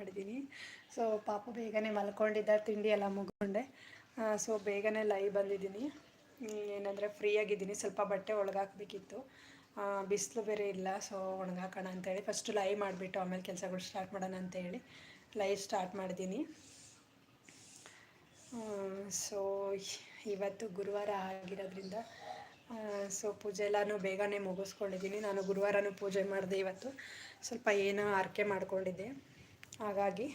ಮಾಡಿದ್ದೀನಿ. ಸೊ ಪಾಪ ಬೇಗನೆ ಮಲ್ಕೊಂಡಿದ್ದ, ತಿಂಡಿ ಎಲ್ಲ ಮುಗಿಕೊಂಡೆ ಸೊ ಬೇಗನೆ ಲೈ ಬಂದಿದ್ದೀನಿ. ಏನಂದರೆ ಫ್ರೀಯಾಗಿದ್ದೀನಿ ಸ್ವಲ್ಪ ಬಟ್ಟೆ ಒಳಗಾಕಬೇಕಿತ್ತು. ಬಿಸಿಲು ಬೇರೆ ಇಲ್ಲ ಸೊ ಒಣಗಾಕೋಣ ಅಂತೇಳಿ. ಫಸ್ಟು ಲೈ ಮಾಡಿಬಿಟ್ಟು, ಆಮೇಲೆ ಕೆಲಸಗಳು ಸ್ಟಾರ್ಟ್ ಮಾಡೋಣ ಅಂತೇಳಿ ಲೈ ಸ್ಟಾರ್ಟ್ ಮಾಡಿದ್ದೀನಿ. ಸೊ ಇವತ್ತು ಗುರುವಾರ ಆಗಿರೋದ್ರಿಂದ ಸೊ ಪೂಜೆ ಎಲ್ಲನೂ ಬೇಗನೆ ಮುಗಿಸ್ಕೊಂಡಿದ್ದೀನಿ. ನಾನು ಗುರುವಾರನೂ ಪೂಜೆ ಮಾಡಿದೆ ಇವತ್ತು. ಸ್ವಲ್ಪ ಏನೋ ಆರಕೆ ಮಾಡ್ಕೊಂಡಿದ್ದೆ. ಹಾಗಾಗಿ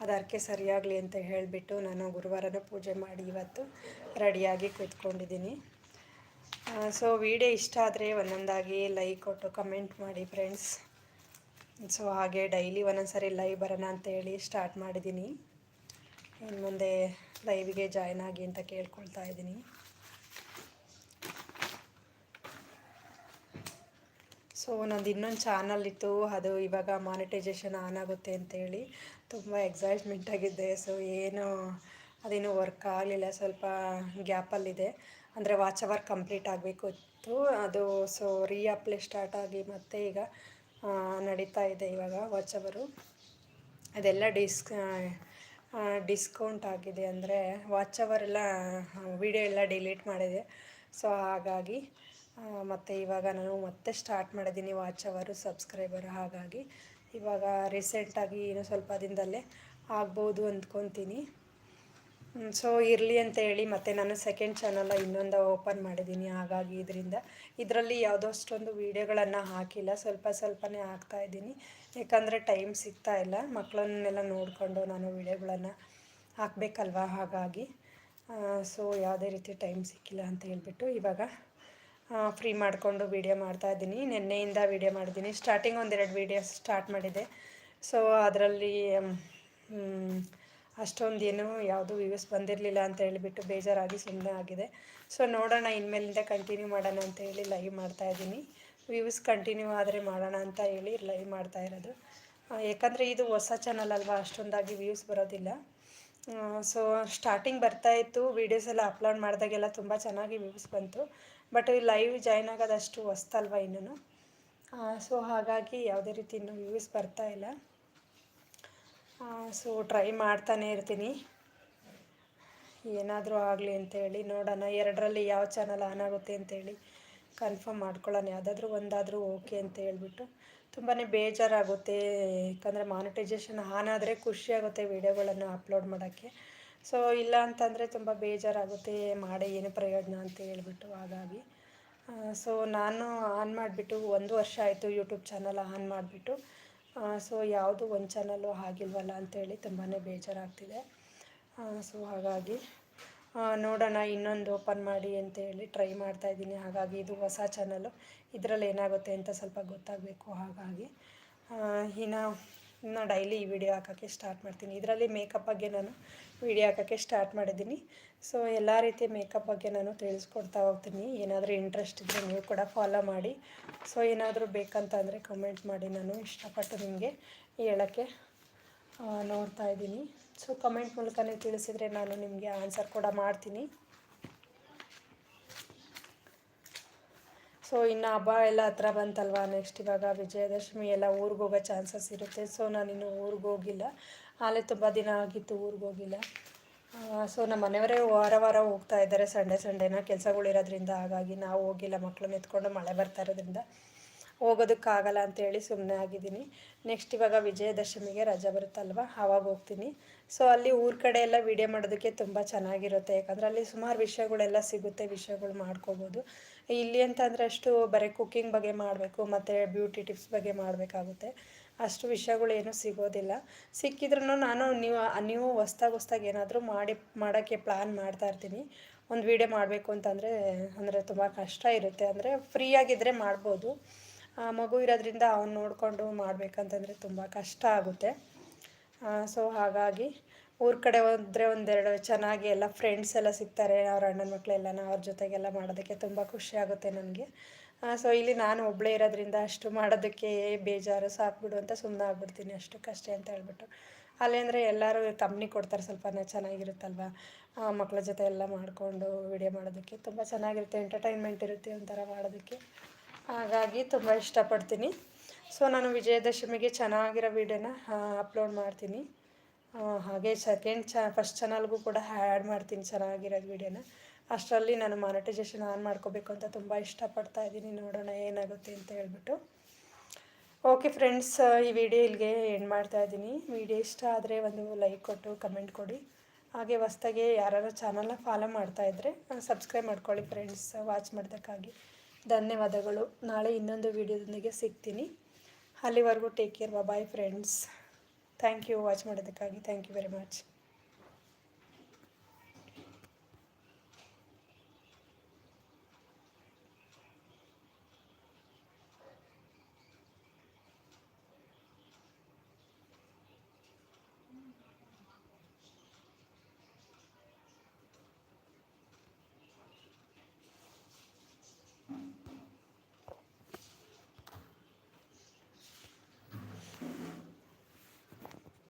ಅದು ಅರ್ಕೆ ಸರಿಯಾಗಲಿ ಅಂತ ಹೇಳಿಬಿಟ್ಟು ನಾನು ಗುರುವಾರನೂ ಪೂಜೆ ಮಾಡಿ ಇವತ್ತು ರೆಡಿಯಾಗಿ ಕೂತ್ಕೊಂಡಿದ್ದೀನಿ. ಸೊ ವಿಡಿಯೋ ಇಷ್ಟ ಆದರೆ ಒಂದೊಂದಾಗಿ ಲೈಕ್ ಕೊಟ್ಟು ಕಮೆಂಟ್ ಮಾಡಿ ಫ್ರೆಂಡ್ಸ್ ಸೊ ಹಾಗೆ ಡೈಲಿ ಒಂದೊಂದು ಸರಿ ಲೈವ್ ಬರೋಣ ಅಂತೇಳಿ ಸ್ಟಾರ್ಟ್ ಮಾಡಿದ್ದೀನಿ. ಇನ್ನು ಮುಂದೆ ಲೈವಿಗೆ ಜಾಯ್ನ್ ಆಗಿ ಅಂತ ಕೇಳ್ಕೊಳ್ತಾ ಇದ್ದೀನಿ. ಸೊ ನಂದು ಇನ್ನೊಂದು ಚಾನಲ್ ಇತ್ತು. ಅದು ಇವಾಗ ಮಾನಿಟೈಸೇಷನ್ ಆನ್ ಆಗುತ್ತೆ ಅಂತೇಳಿ. ತುಂಬ ಎಕ್ಸೈಟ್ಮೆಂಟ್ ಆಗಿದ್ದೆ. ಸೊ ಏನು, ಅದೇನು ವರ್ಕ್ ಆಗಲಿಲ್ಲ. ಸ್ವಲ್ಪ ಗ್ಯಾಪಲ್ಲಿದೆ ಅಂದರೆ ವಾಚ್ ಅವರ್ ಕಂಪ್ಲೀಟ್ ಆಗಬೇಕು ಇತ್ತು ಅದು ಸೊ ರೀ ಅಪ್ಲೈ ಸ್ಟಾರ್ಟ್ ಆಗಿ ಮತ್ತೆ ಈಗ ನಡೀತಾ ಇದೆ ಇವಾಗ ವಾಚ್ ಅವರು ಅದೆಲ್ಲ ಡಿಸ್ಕ್ ಡಿಸ್ಕೌಂಟ್ ಆಗಿದೆ. ಅಂದರೆ ವಾಚ್ ಅವರ್ ಎಲ್ಲ ವಿಡಿಯೋ ಎಲ್ಲ ಡಿಲೀಟ್ ಮಾಡಿದೆ. ಸೊ ಹಾಗಾಗಿ ಮತ್ತು ಇವಾಗ ನಾನು ಮತ್ತೆ ಸ್ಟಾರ್ಟ್ ಮಾಡಿದ್ದೀನಿ ವಾಚ್ ಅವರು ಸಬ್ಸ್ಕ್ರೈಬರ್ ಹಾಗಾಗಿ. ಇವಾಗ ರೀಸೆಂಟಾಗಿ ಏನು ಸ್ವಲ್ಪ ದಿನದಲ್ಲೇ ಆಗ್ಬೋದು ಅಂದ್ಕೊತೀನಿ. ಸೊ ಇರಲಿ ಅಂತ ಹೇಳಿ ಮತ್ತು ನಾನು ಸೆಕೆಂಡ್ ಚಾನಲ್ ಇನ್ನೊಂದು ಓಪನ್ ಮಾಡಿದ್ದೀನಿ ಹಾಗಾಗಿ ಇದರಿಂದ. ಇದರಲ್ಲಿ ಯಾವುದೋ ಅಷ್ಟೊಂದು ವೀಡಿಯೋಗಳನ್ನು ಹಾಕಿಲ್ಲ, ಸ್ವಲ್ಪ ಸ್ವಲ್ಪನೇ ಹಾಕ್ತಾ ಇದ್ದೀನಿ. ಯಾಕಂದರೆ ಟೈಮ್ ಸಿಗ್ತಾ ಇಲ್ಲ ಮಕ್ಕಳನ್ನೆಲ್ಲ ನೋಡಿಕೊಂಡು ನಾನು ವೀಡಿಯೋಗಳನ್ನು ಹಾಕಬೇಕಲ್ವ ಹಾಗಾಗಿ. ಸೊ ಯಾವುದೇ ರೀತಿ ಟೈಮ್ ಸಿಕ್ಕಿಲ್ಲ ಅಂತ ಹೇಳ್ಬಿಟ್ಟು ಇವಾಗ ಫ್ರೀ ಮಾಡಿಕೊಂಡು ವೀಡಿಯೋ ಮಾಡ್ತಾ ಇದ್ದೀನಿ. ನಿನ್ನೆಯಿಂದ ವೀಡಿಯೋ ಮಾಡಿದ್ದೀನಿ. ಸ್ಟಾರ್ಟಿಂಗ್ ಒಂದೆರಡು ವೀಡಿಯೋ ಸ್ಟಾರ್ಟ್ ಮಾಡಿದೆ. ಸೊ ಅದರಲ್ಲಿ ಅಷ್ಟೊಂದು ಏನು ಯಾವುದು ವ್ಯೂಸ್ ಬಂದಿರಲಿಲ್ಲ ಅಂತ ಹೇಳಿಬಿಟ್ಟು ಬೇಜಾರಾಗಿ ಸುಮ್ಮನೆ ಆಗಿದೆ. ಸೊ ನೋಡೋಣ, ಇನ್ಮೇಲಿಂದ ಕಂಟಿನ್ಯೂ ಮಾಡೋಣ ಅಂತ ಹೇಳಿ ಲೈವ್ ಮಾಡ್ತಾ ಇದ್ದೀನಿ. ವ್ಯೂಸ್ ಕಂಟಿನ್ಯೂ ಆದರೆ ಮಾಡೋಣ ಅಂತ ಹೇಳಿ ಲೈವ್ ಮಾಡ್ತಾ ಇರೋದು. ಯಾಕಂದರೆ ಇದು ಹೊಸ ಚಾನಲ್ ಅಲ್ವಾ, ಅಷ್ಟೊಂದಾಗಿ ವ್ಯೂಸ್ ಬರೋದಿಲ್ಲ. ಸೊ ಸ್ಟಾರ್ಟಿಂಗ್ ಬರ್ತಾಯಿತ್ತು ವೀಡಿಯೋಸ್ ಎಲ್ಲ ಅಪ್ಲೋಡ್ ಮಾಡಿದಾಗೆಲ್ಲ ತುಂಬ ಚೆನ್ನಾಗಿ ವ್ಯೂಸ್ ಬಂತು. ಬಟ್ ಲೈವ್ ಜಾಯ್ನ್ ಆಗೋದಷ್ಟು ಹೊಸ್ತಲ್ವ ಇನ್ನೂ ಸೊ ಹಾಗಾಗಿ ಯಾವುದೇ ರೀತಿ ಇನ್ನೂ ವ್ಯೂಸ್ ಬರ್ತಾ ಇಲ್ಲ. ಸೊ ಟ್ರೈ ಮಾಡ್ತಾನೆ ಇರ್ತೀನಿ. ಏನಾದರೂ ಆಗಲಿ ಅಂತೇಳಿ ನೋಡೋಣ. ಎರಡರಲ್ಲಿ ಯಾವ ಚಾನಲ್ ಆನ್ ಆಗುತ್ತೆ ಅಂತೇಳಿ ಕನ್ಫರ್ಮ್ ಮಾಡ್ಕೊಳ್ಳೋಣ. ಯಾವುದಾದ್ರೂ ಒಂದಾದರೂ ಓಕೆ ಅಂತ ಹೇಳ್ಬಿಟ್ಟು. ತುಂಬಾ ಬೇಜಾರಾಗುತ್ತೆ. ಯಾಕಂದರೆ ಮಾನಿಟೈಸೇಷನ್ ಆನ್ ಆದರೆ ಖುಷಿಯಾಗುತ್ತೆ ವೀಡಿಯೋಗಳನ್ನು ಅಪ್ಲೋಡ್ ಮಾಡೋಕ್ಕೆ. ಸೊ ಇಲ್ಲ ಅಂತಂದರೆ ತುಂಬ ಬೇಜಾರಾಗುತ್ತೆ, ಮಾಡೇ ಏನು ಪ್ರಯೋಜನ ಅಂತ ಹೇಳ್ಬಿಟ್ಟು ಹಾಗಾಗಿ. ಸೊ ನಾನು ಆನ್ ಮಾಡಿಬಿಟ್ಟು ಒಂದು ವರ್ಷ ಆಯಿತು ಯೂಟ್ಯೂಬ್ ಚಾನಲ್ ಆನ್ ಮಾಡಿಬಿಟ್ಟು. ಸೊ ಯಾವುದು ಒಂದು ಚಾನಲ್ಲು ಆಗಿಲ್ವಲ್ಲ ಅಂತೇಳಿ ತುಂಬಾ ಬೇಜಾರಾಗ್ತಿದೆ. ಸೊ ಹಾಗಾಗಿ ನೋಡೋಣ, ಇನ್ನೊಂದು ಓಪನ್ ಮಾಡಿ ಅಂತೇಳಿ ಟ್ರೈ ಮಾಡ್ತಾ ಇದ್ದೀನಿ. ಹಾಗಾಗಿ ಇದು ಹೊಸ ಚಾನಲ್ಲು ಇದರಲ್ಲಿ ಏನಾಗುತ್ತೆ ಅಂತ ಸ್ವಲ್ಪ ಗೊತ್ತಾಗಬೇಕು ಹಾಗಾಗಿ. ಇನ್ನು ಇನ್ನು ಡೈಲಿ ಈ ವಿಡಿಯೋ ಹಾಕೋಕ್ಕೆ ಸ್ಟಾರ್ಟ್ ಮಾಡ್ತೀನಿ. ಇದರಲ್ಲಿ ಮೇಕಪ್ ಬಗ್ಗೆ ನಾನು ವಿಡಿಯೋ ಹಾಕೋಕ್ಕೆ ಸ್ಟಾರ್ಟ್ ಮಾಡಿದ್ದೀನಿ. ಸೊ ಎಲ್ಲ ರೀತಿಯ ಮೇಕಪ್ ಬಗ್ಗೆ ನಾನು ತಿಳಿಸ್ಕೊಡ್ತಾ ಹೋಗ್ತೀನಿ. ಏನಾದರೂ ಇಂಟ್ರೆಸ್ಟ್ ಇದ್ದರೆ ನೀವು ಕೂಡ ಫಾಲೋ ಮಾಡಿ. ಸೊ ಏನಾದರೂ ಬೇಕಂತ ಅಂದರೆ ಕಮೆಂಟ್ ಮಾಡಿ. ನಾನು ಇಷ್ಟಪಟ್ಟು ನಿಮಗೆ ಹೇಳೋಕ್ಕೆ ನೋಡ್ತಾ ಇದ್ದೀನಿ. ಸೊ ಕಮೆಂಟ್ ಮೂಲಕನೇ ತಿಳಿಸಿದರೆ ನಾನು ನಿಮಗೆ ಆನ್ಸರ್ ಕೂಡ ಮಾಡ್ತೀನಿ. ಸೊ ಇನ್ನು ಹಬ್ಬ ಎಲ್ಲ ಹತ್ರ ಬಂತಲ್ವಾ ನೆಕ್ಸ್ಟ್ ಇವಾಗ ವಿಜಯದಶಮಿ ಎಲ್ಲ ಊರಿಗೆ ಹೋಗೋ ಚಾನ್ಸಸ್ ಇರುತ್ತೆ. ಸೊ ನಾನಿನ್ನು ಊರಿಗೆ ಹೋಗಿಲ್ಲ. ಆಲೇ ತುಂಬ ದಿನ ಆಗಿತ್ತು ಊರಿಗೆ ಹೋಗಿಲ್ಲ. ಸೊ ನಮ್ಮ ಮನೆಯವರೇ ವಾರ ವಾರ ಹೋಗ್ತಾ ಇದ್ದಾರೆ. ಸಂಡೇ, ಸಂಡೇನ ಕೆಲಸಗಳಿರೋದ್ರಿಂದ ಹಾಗಾಗಿ ನಾವು ಹೋಗಿಲ್ಲ. ಮಕ್ಕಳನ್ನ ಎತ್ಕೊಂಡು ಮಳೆ ಬರ್ತಾ ಇರೋದ್ರಿಂದ ಹೋಗೋದಕ್ಕಾಗಲ್ಲ ಅಂತೇಳಿ ಸುಮ್ಮನೆ ಆಗಿದ್ದೀನಿ. ನೆಕ್ಸ್ಟ್ ಇವಾಗ ವಿಜಯದಶಮಿಗೆ ರಜೆ ಬರುತ್ತಲ್ವ? ಆವಾಗ ಹೋಗ್ತೀನಿ. ಸೊ ಅಲ್ಲಿ ಊರ ಕಡೆ ಎಲ್ಲ ವಿಡಿಯೋ ಮಾಡೋದಕ್ಕೆ ತುಂಬ ಚೆನ್ನಾಗಿರುತ್ತೆ. ಯಾಕಂದರೆ ಅಲ್ಲಿ ಸುಮಾರು ವಿಷಯಗಳೆಲ್ಲ ಸಿಗುತ್ತೆ. ವಿಷಯಗಳು ಮಾಡ್ಕೋಬೋದು. ಇಲ್ಲಿ ಅಂತಂದರೆ ಅಷ್ಟು ಬರೀ ಕುಕ್ಕಿಂಗ್ ಬಗ್ಗೆ ಮಾಡಬೇಕು, ಮತ್ತು ಬ್ಯೂಟಿ ಟಿಪ್ಸ್ ಬಗ್ಗೆ ಮಾಡಬೇಕಾಗುತ್ತೆ. ಅಷ್ಟು ವಿಷಯಗಳು ಏನೂ ಸಿಗೋದಿಲ್ಲ. ಸಿಕ್ಕಿದ್ರೂ ನಾನು ನೀವು ನೀವು ಹೊಸ್ದಾಗಿ ಹೊಸ್ದಾಗಿ ಏನಾದರೂ ಮಾಡಿ, ಮಾಡೋಕ್ಕೆ ಪ್ಲ್ಯಾನ್ ಮಾಡ್ತಾ ಇರ್ತೀನಿ. ಒಂದು ವೀಡಿಯೋ ಮಾಡಬೇಕು ಅಂತಂದರೆ, ಅಂದರೆ ತುಂಬ ಕಷ್ಟ ಇರುತ್ತೆ. ಅಂದರೆ ಫ್ರೀಯಾಗಿದ್ದರೆ ಮಾಡ್ಬೋದು. ಮಗು ಇರೋದ್ರಿಂದ ಅವ್ನು ನೋಡಿಕೊಂಡು ಮಾಡಬೇಕಂತಂದರೆ ತುಂಬ ಕಷ್ಟ ಆಗುತ್ತೆ. ಸೊ ಹಾಗಾಗಿ ಊರ ಕಡೆ ಹೋದರೆ ಒಂದೆರಡು ಚೆನ್ನಾಗಿ ಎಲ್ಲ ಫ್ರೆಂಡ್ಸ್ ಎಲ್ಲ ಸಿಗ್ತಾರೆ, ಅವ್ರ ಅಣ್ಣನ ಮಕ್ಕಳೆಲ್ಲನ ಅವ್ರ ಜೊತೆಗೆಲ್ಲ ಮಾಡೋದಕ್ಕೆ ತುಂಬ ಖುಷಿ ಆಗುತ್ತೆ ನನಗೆ. ಸೊ ಇಲ್ಲಿ ನಾನು ಒಬ್ಬಳೇ ಇರೋದ್ರಿಂದ ಅಷ್ಟು ಮಾಡೋದಕ್ಕೆ ಬೇಜಾರು ಸಾಕ್ಬಿಡು ಅಂತ ಸುಮ್ಮನೆ ಆಗ್ಬಿಡ್ತೀನಿ ಅಷ್ಟಕ್ಕಷ್ಟೇ ಅಂತ ಹೇಳ್ಬಿಟ್ಟು. ಅಲ್ಲಿ ಅಂದರೆ ಎಲ್ಲರೂ ಕಂಪ್ನಿ ಕೊಡ್ತಾರೆ ಸ್ವಲ್ಪ ಚೆನ್ನಾಗಿರುತ್ತಲ್ವ? ಮಕ್ಕಳ ಜೊತೆ ಎಲ್ಲ ಮಾಡಿಕೊಂಡು ವಿಡಿಯೋ ಮಾಡೋದಕ್ಕೆ ತುಂಬ ಚೆನ್ನಾಗಿರುತ್ತೆ ಎಂಟರ್ಟೈನ್ಮೆಂಟ್ ಇರುತ್ತೆ ಒಂಥರ ಮಾಡೋದಕ್ಕೆ. ಹಾಗಾಗಿ ತುಂಬ ಇಷ್ಟಪಡ್ತೀನಿ. ಸೊ ನಾನು ವಿಜಯದಶಮಿಗೆ ಚೆನ್ನಾಗಿರೋ ವೀಡಿಯೋನ ಅಪ್ಲೋಡ್ ಮಾಡ್ತೀನಿ. ಹಾಗೆ ಸೆಕೆಂಡ್ ಚ ಫಸ್ಟ್ ಚಾನಲ್ಗೂ ಕೂಡ ಆ್ಯಡ್ ಮಾಡ್ತೀನಿ ಚೆನ್ನಾಗಿರೋದು ವೀಡಿಯೋನ. ಅಷ್ಟರಲ್ಲಿ ನಾನು ಮಾನಿಟೈಸೇಷನ್ ಆನ್ ಮಾಡ್ಕೋಬೇಕು ಅಂತ ತುಂಬ ಇಷ್ಟಪಡ್ತಾ ಇದ್ದೀನಿ. ನೋಡೋಣ ಏನಾಗುತ್ತೆ ಅಂತ ಹೇಳ್ಬಿಟ್ಟು. ಓಕೆ ಫ್ರೆಂಡ್ಸ್ ಈ ವಿಡಿಯೋ ಇಲ್ಲಿಗೆ ಎಂಡ್ ಮಾಡ್ತಾ ಇದ್ದೀನಿ. ವಿಡಿಯೋ ಇಷ್ಟ ಆದರೆ ಒಂದು ಲೈಕ್ ಕೊಟ್ಟು ಕಮೆಂಟ್ ಕೊಡಿ. ಹಾಗೆ ಹೊಸ್ದಾಗೆ ಯಾರು ಚಾನಲ್ನ ಫಾಲೋ ಮಾಡ್ತಾ ಇದ್ದರೆ ಸಬ್ಸ್ಕ್ರೈಬ್ ಮಾಡ್ಕೊಳ್ಳಿ ಫ್ರೆಂಡ್ಸ್ ವಾಚ್ ಮಾಡೋದಕ್ಕಾಗಿ. ಧನ್ಯವಾದಗಳು. ನಾಳೆ ಇನ್ನೊಂದು ವಿಡಿಯೋದೊಂದಿಗೆ ಸಿಗ್ತೀನಿ. ಅಲ್ಲಿವರೆಗೂ take care bye friends thank you watch ಮಾಡೋದಕ್ಕಾಗಿ thank you very much